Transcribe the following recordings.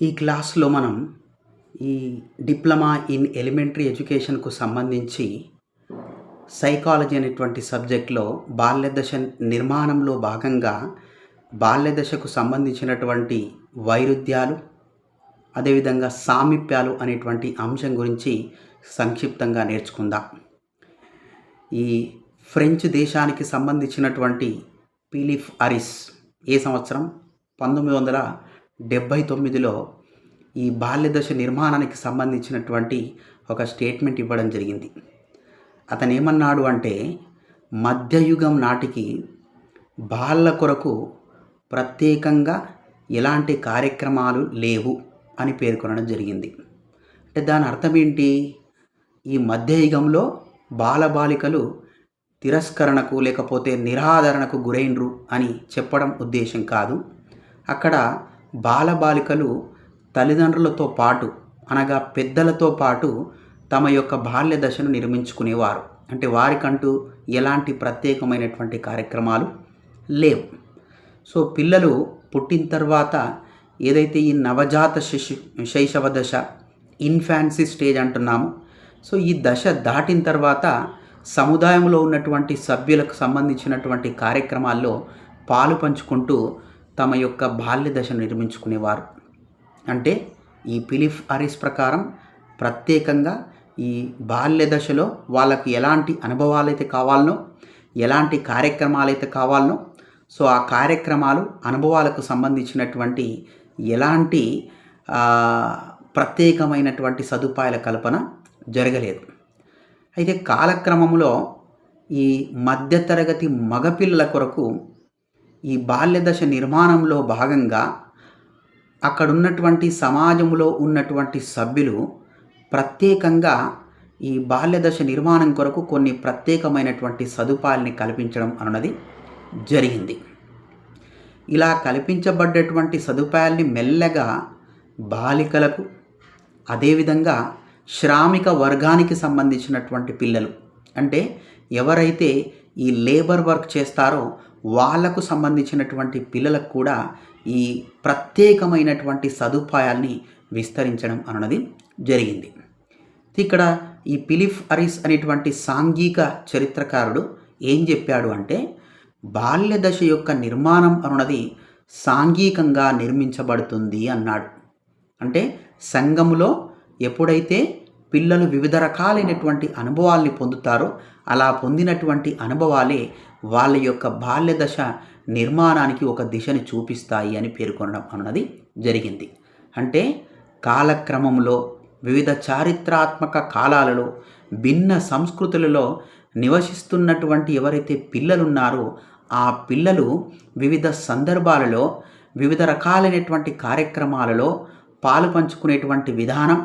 ఈ క్లాస్లో మనం ఈ డిప్లొమా ఇన్ ఎలిమెంటరీ ఎడ్యుకేషన్కు సంబంధించి సైకాలజీ అనేటువంటి సబ్జెక్ట్లో బాల్యదశ నిర్మాణంలో భాగంగా బాల్యదశకు సంబంధించినటువంటి వైరుధ్యాలు అదేవిధంగా సామీప్యాలు అనేటువంటి అంశం గురించి సంక్షిప్తంగా నేర్చుకుందాం. ఈ ఫ్రెంచ్ దేశానికి సంబంధించినటువంటి పీలిఫ్ అరిస్ ఏ సంవత్సరం? పంతొమ్మిది వందల డెబ్భై తొమ్మిదిలో ఈ బాల్యదశ నిర్మాణానికి సంబంధించినటువంటి ఒక స్టేట్మెంట్ ఇవ్వడం జరిగింది. అతను ఏమన్నాడు అంటే మధ్యయుగం నాటికి బాళ్ళ కొరకు ప్రత్యేకంగా ఎలాంటి కార్యక్రమాలు లేవు అని పేర్కొనడం జరిగింది. అంటే దాని అర్థం ఏంటి? ఈ మధ్యయుగంలో బాలబాలికలు తిరస్కరణకు లేకపోతే నిరాదరణకు గురైండ్రు అని చెప్పడం ఉద్దేశం కాదు. అక్కడ బాలబాలికలు తల్లిదండ్రులతో పాటు అనగా పెద్దలతో పాటు తమ యొక్క బాల్య దశను నిర్మించుకునేవారు. అంటే వారికంటూ ఎలాంటి ప్రత్యేకమైనటువంటి కార్యక్రమాలు లేవు. సో పిల్లలు పుట్టిన తర్వాత ఏదైతే ఈ నవజాత శిశు శైశవ దశ ఇన్ఫాన్సీ స్టేజ్ అంటున్నాము సో ఈ దశ దాటిన తర్వాత సముదాయంలో ఉన్నటువంటి సభ్యులకు సంబంధించినటువంటి కార్యక్రమాల్లో పాలు పంచుకుంటూ తమ యొక్క బాల్య దశను నిర్మించుకునేవారు. అంటే ఈ పిలిఫ్ అరిస్ ప్రకారం ప్రత్యేకంగా ఈ బాల్య దశలో వాళ్ళకి ఎలాంటి అనుభవాలు అయితే కావాలనో ఎలాంటి కార్యక్రమాలు అయితే కావాలనో సో ఆ కార్యక్రమాలు అనుభవాలకు సంబంధించినటువంటి ఎలాంటి ప్రత్యేకమైనటువంటి సదుపాయాల కల్పన జరగలేదు. అయితే కాలక్రమంలో ఈ మధ్యతరగతి మగపిల్లల కొరకు ఈ బాల్యదశ నిర్మాణంలో భాగంగా అక్కడున్నటువంటి సమాజంలో ఉన్నటువంటి సభ్యులు ప్రత్యేకంగా ఈ బాల్యదశ నిర్మాణం కొరకు కొన్ని ప్రత్యేకమైనటువంటి సదుపాయాల్ని కల్పించడం అన్నది జరిగింది. ఇలా కల్పించబడ్డటువంటి సదుపాయాల్ని మెల్లగా బాలికలకు అదేవిధంగా శ్రామిక వర్గానికి సంబంధించినటువంటి పిల్లలు అంటే ఎవరైతే ఈ లేబర్ వర్క్ చేస్తారో వాళ్ళకు సంబంధించినటువంటి పిల్లలకు కూడా ఈ ప్రత్యేకమైనటువంటి సదుపాయాల్ని విస్తరించడం అన్నది జరిగింది. ఇక్కడ ఈ పిలిఫ్ అరిస్ అనేటువంటి సాంఘిక చరిత్రకారుడు ఏం చెప్పాడు అంటే బాల్య దశ యొక్క నిర్మాణం అన్నది సాంఘికంగా నిర్మించబడుతుంది అన్నాడు. అంటే సంఘములో ఎప్పుడైతే పిల్లలు వివిధ రకాలైనటువంటి అనుభవాల్ని పొందుతారో. అలా పొందినటువంటి అనుభవాలే వాళ్ళ యొక్క బాల్య దశ నిర్మాణానికి ఒక దిశని చూపిస్తాయి అని పేర్కొనడం అన్నది జరిగింది. అంటే కాలక్రమంలో వివిధ చారిత్రాత్మక కాలాలలో భిన్న సంస్కృతులలో నివసిస్తున్నటువంటి ఎవరైతే పిల్లలున్నారో ఆ పిల్లలు వివిధ సందర్భాలలో వివిధ రకాలైనటువంటి కార్యక్రమాలలో పాలు పంచుకునేటువంటి విధానం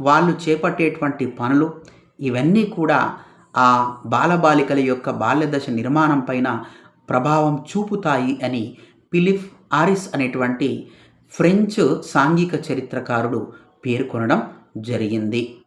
వాళ్ళు చేపట్టేటువంటి పనులు ఇవన్నీ కూడా ఆ బాలబాలికల యొక్క బాల్యదశ నిర్మాణం పైన ప్రభావం చూపుతాయి అని పిలిఫ్ ఆరిస్ అనేటువంటి ఫ్రెంచ్ సాంఘిక చరిత్రకారుడు పేర్కొనడం జరిగింది.